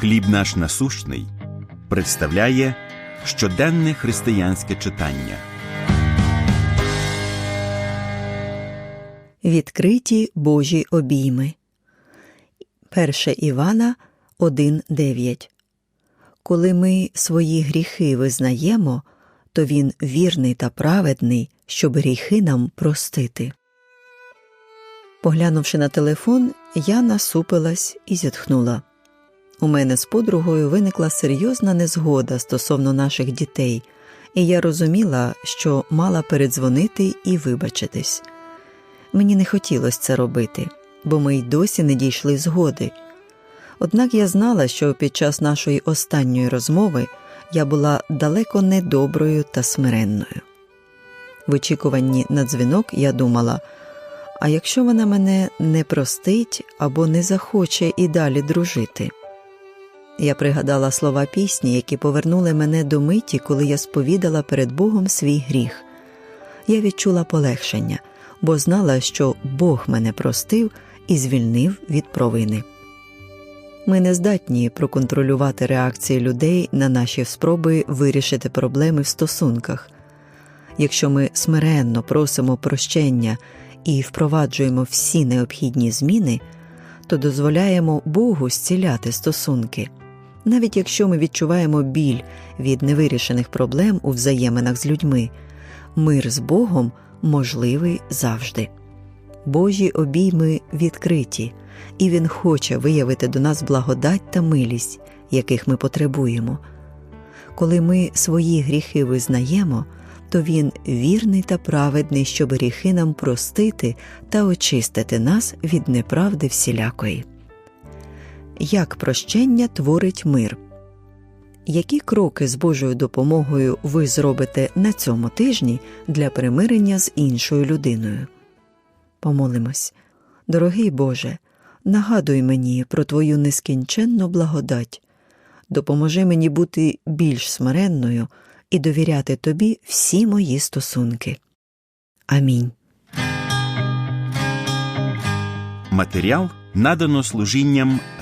Хліб наш насущний представляє щоденне християнське читання. Відкриті Божі обійми. 1 Івана 1.9 Коли ми свої гріхи визнаємо, то він вірний та праведний, щоб гріхи нам простити. Поглянувши на телефон, я насупилась і зітхнула. У мене з подругою виникла серйозна незгода стосовно наших дітей, і я розуміла, що мала передзвонити і вибачитись. Мені не хотілося це робити, бо ми й досі не дійшли згоди. Однак я знала, що під час нашої останньої розмови я була далеко не доброю та смиренною. В очікуванні на дзвінок я думала а якщо вона мене не простить або не захоче і далі дружити. Я пригадала слова пісні, які повернули мене до миті, коли я сповідала перед Богом свій гріх. Я відчула полегшення, бо знала, що Бог мене простив і звільнив від провини. Ми не здатні проконтролювати реакції людей на наші спроби вирішити проблеми в стосунках. Якщо ми смиренно просимо прощення і впроваджуємо всі необхідні зміни, то дозволяємо Богу зціляти стосунки, навіть якщо ми відчуваємо біль від невирішених проблем у взаєминах з людьми, мир з Богом можливий завжди. Божі обійми відкриті, і Він хоче виявити до нас благодать та милість, яких ми потребуємо. Коли ми свої гріхи визнаємо, то Він вірний та праведний, щоб гріхи нам простити та очистити нас від неправди всілякої. Як прощення творить мир? Які кроки з Божою допомогою ви зробите на цьому тижні для примирення з іншою людиною? Помолимось, дорогий Боже, нагадуй мені про Твою нескінченну благодать, допоможи мені бути більш смиренною і довіряти Тобі всі мої стосунки. Амінь. Матеріал надано служінням